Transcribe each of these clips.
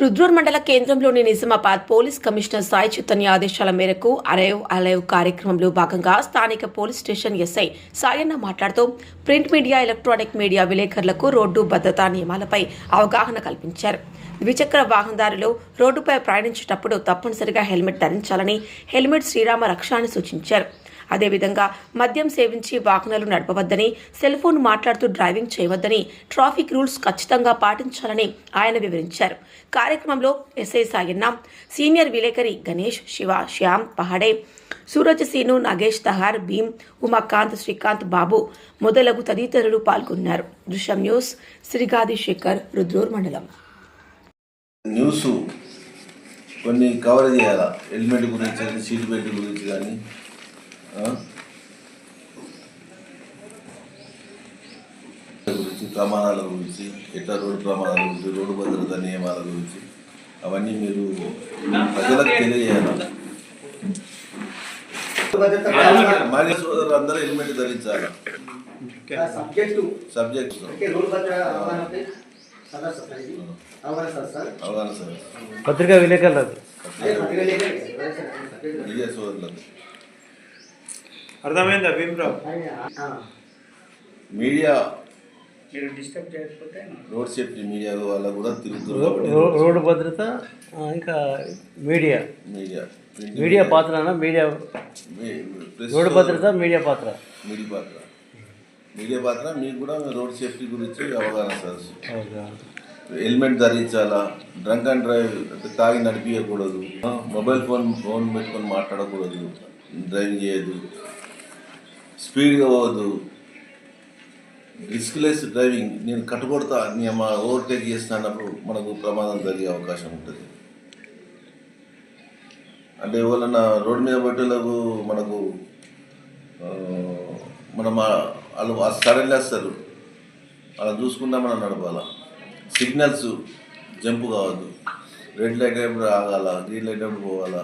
రుద్రూర్ మండల కేంద్రంలోని Nizamabad police commissioner Sai Chaitanya ఆదేశాల మేరకు అరైవ్ అలైవ్ కార్యక్రమంలో భాగంగా స్థానిక పోలీస్ స్టేషన్ ఎస్ఐ సాయన్న మాట్లాడుతూ ప్రింట్ మీడియా ఎలక్ట్రానిక్ మీడియా విలేకరులకు రోడ్డు భద్రతా నియమాలపై అవగాహన కల్పించారు. ద్విచక్ర వాహనదారులు రోడ్డుపై ప్రయాణించేటప్పుడు తప్పనిసరిగా హెల్మెట్ ధరించాలని హెల్మెట్ శ్రీరామ రక్ష అని సూచించారు. అదేవిధంగా మద్యం సేవించి వాహనాలు నడపవద్దని సెల్ ఫోన్ మాట్లాడుతూ డ్రైవింగ్ చేయవద్దని ట్రాఫిక్ రూల్స్ ఖచ్చితంగా పాటించాలని ఆయన వివరించారు. కార్యక్రమంలో ఎస్ఐ సాగిన్న సీనియర్ విలేకరి గణేష్ శివ శ్యామ్ పహాడే సూరజ్ సీను నాగేష్ తహార్ భీమ్ ఉమాకాంత్ శ్రీకాంత్ బాబు మొదలగు తదితరులు పాల్గొన్నారు. దృశ్యం న్యూస్ శ్రీగాది శేఖర్ రుద్రూర్ మండలం. న్యూస్ కొన్ని కవర్ చేయాలా? హెల్మెట్ గురించి కానీ సీట్ బెల్ట్ గురించి కానీ? గురించి ప్రమాణాల గురించి ఎట్లా రోడ్డు ప్రమాణాల గురించి రోడ్డు భద్రత నియమాల గురించి అవన్నీ మీరు ప్రజలకు తెలియజేయాలి? మరి సోదరులు అందరూ హెల్మెట్ ధరించాలి? సబ్జెక్టు. ఇది. పత్రికా సబ్జెక్టు. మీడియా సోదరులకు అర్థమైందా భీమరావు? మీడియా మీరు డిస్టర్బ్ చేయకపోతే రోడ్ సేఫ్టీ మీడియా వాళ్ళకు కూడా తిరుగుతున్నారు రోడ్డు భద్రత ఇంకా మీడియా. మీడియా. మీడియా పాత్రనా మీడియా రోడ్డు భద్రత మీడియా పాత్ర. మీడియా పాత్ర. మీడియా పాత్ర మీకు కూడా రోడ్ సేఫ్టీ గురించి అవగాహన సదస్సు. హెల్మెట్ ధరించాలా? డ్రంక్ అండ్ డ్రైవ్ అంటే తాగి నడిపించకూడదు మొబైల్ ఫోన్ ఫోన్ పెట్టుకొని మాట్లాడకూడదు. డ్రైవింగ్ చేయదు స్పీడ్గా పోవద్దు. రిస్క్లెస్ డ్రైవింగ్ నేను కట్టుకొడతా నేను మా ఓవర్టేక్ చేస్తున్నప్పుడు మనకు ప్రమాదం జరిగే అవకాశం ఉంటుంది. అంటే ఎవరన్నా రోడ్డు మీద పట్టేలకు మనకు మనం వాళ్ళు సడన్లీ వేస్తారు. అలా చూసుకుంటా మనం నడపాలా సిగ్నల్స్ జంప్ కావద్దు. రెడ్ లైట్ అయినప్పుడు ఆగాల గ్రీన్ లైట్ అయినప్పుడు పోవాలా.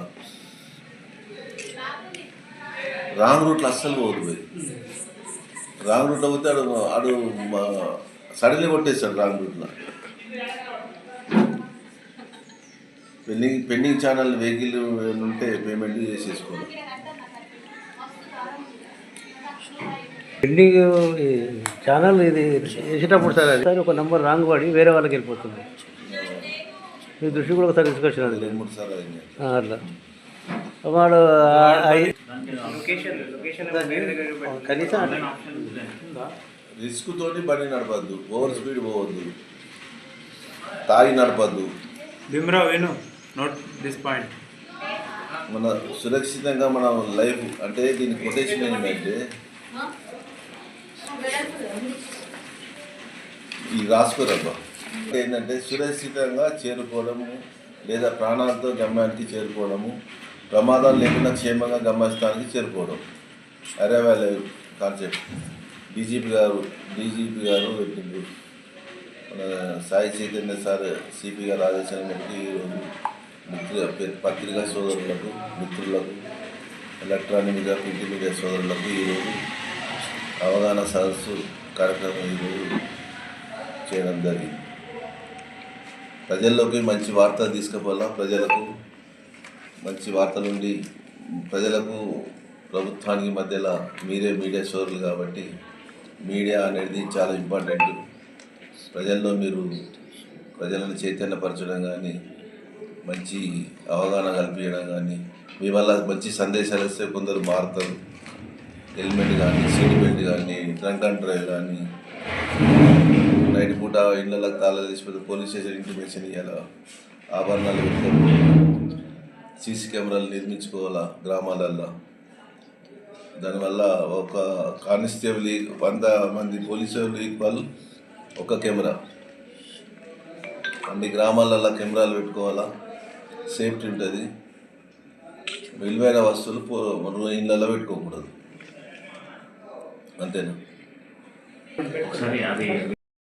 రాంగ్ రూట్లో అస్సలు పోదు పోయి. రాంగ్ రూట్లో పోతే ఆడు ఆడు సడన్లీ కొట్టేస్తాడు రాంగ్ రూట్లో పెండింగ్ పెండింగ్ ఛానల్ వెహికల్ ఉంటే పేమెంట్ చేసేసుకోవాలి పెండింగ్ ఛానల్ ఇది వేసేటప్పుడు సార్ అది. ఒక నంబర్ రాంగ్ పడి వేరే వాళ్ళకి వెళ్ళిపోతుంది. మీ దృష్టి కూడా ఒకసారి తీసుకొచ్చినాడు అట్లా. వాడు కనీసం రిస్క్ తోటి బండి నడపద్దు. ఓవర్ స్పీడ్ పోవద్దు. తాగి నడపద్దు. భీమరా విను. నోట్ దిస్ పాయింట్ మన సురక్షితంగా మన లైఫ్ అంటే దీని కొటేషన్ ఏంటంటే ఈ రాసుకోరబ్బా. అంటే ఏంటంటే సురక్షితంగా చేరుకోవడము లేదా ప్రాణాలతో గమ్యానికి చేరుకోవడము ప్రమాదం లేకుండా క్షేమంగా గమ్యస్థానానికి చేరుకోవడం. అరే వాళ్ళ కాన్సెప్ట్. డీజీపీ గారు డీజీపీ గారు పెట్టిండ్రు మన సాయి చైతన్య సార్ సిపి గారు ఆదేశాల మేరకు ఈరోజు మిత్ర పత్రికా సోదరులకు మిత్రులకు ఎలక్ట్రానిక్ మీడియా ప్రింట్ మీడియా సోదరులకు ఈరోజు అవగాహన సదస్సు కార్యక్రమం ఈరోజు చేయడం జరిగింది. ప్రజల్లోకి మంచి వార్త తీసుకుపోవాలా? ప్రజలకు మంచి వార్తలుండి ప్రజలకు ప్రభుత్వానికి మధ్యలో మీరే మీడియా సోదరులు కాబట్టి మీడియా అనేది చాలా ఇంపార్టెంట్. ప్రజల్లో మీరు ప్రజలను చైతన్యపరచడం కానీ మంచి అవగాహన కల్పించడం కానీ మీ వల్ల మంచి సందేశాలు వస్తే కొందరు మారుతారు. హెల్మెట్ కానీ సీట్ బెల్ట్ కానీ డ్రంక్ అండ్ డ్రైవ్ కానీ నైట్ పూట ఇళ్ళకి తాళాలు తీసిపోతే పోలీస్ స్టేషన్ ఇంటిమేషన్ ఇవ్వాలా ఆభరణాలు పెట్టుకోవాలి సీసీ కెమెరాలు నిర్మించుకోవాలా గ్రామాలల్లో? దానివల్ల ఒక కానిస్టేబుల్ వంద మంది పోలీసులు ఈక్వల్ ఒక కెమెరా. అన్ని గ్రామాలలో కెమెరాలు పెట్టుకోవాలా? సేఫ్టీ ఉంటుంది. విలువైన వస్తువులు మనం ఇళ్ళల్లో పెట్టుకోకూడదు. అంతేనా?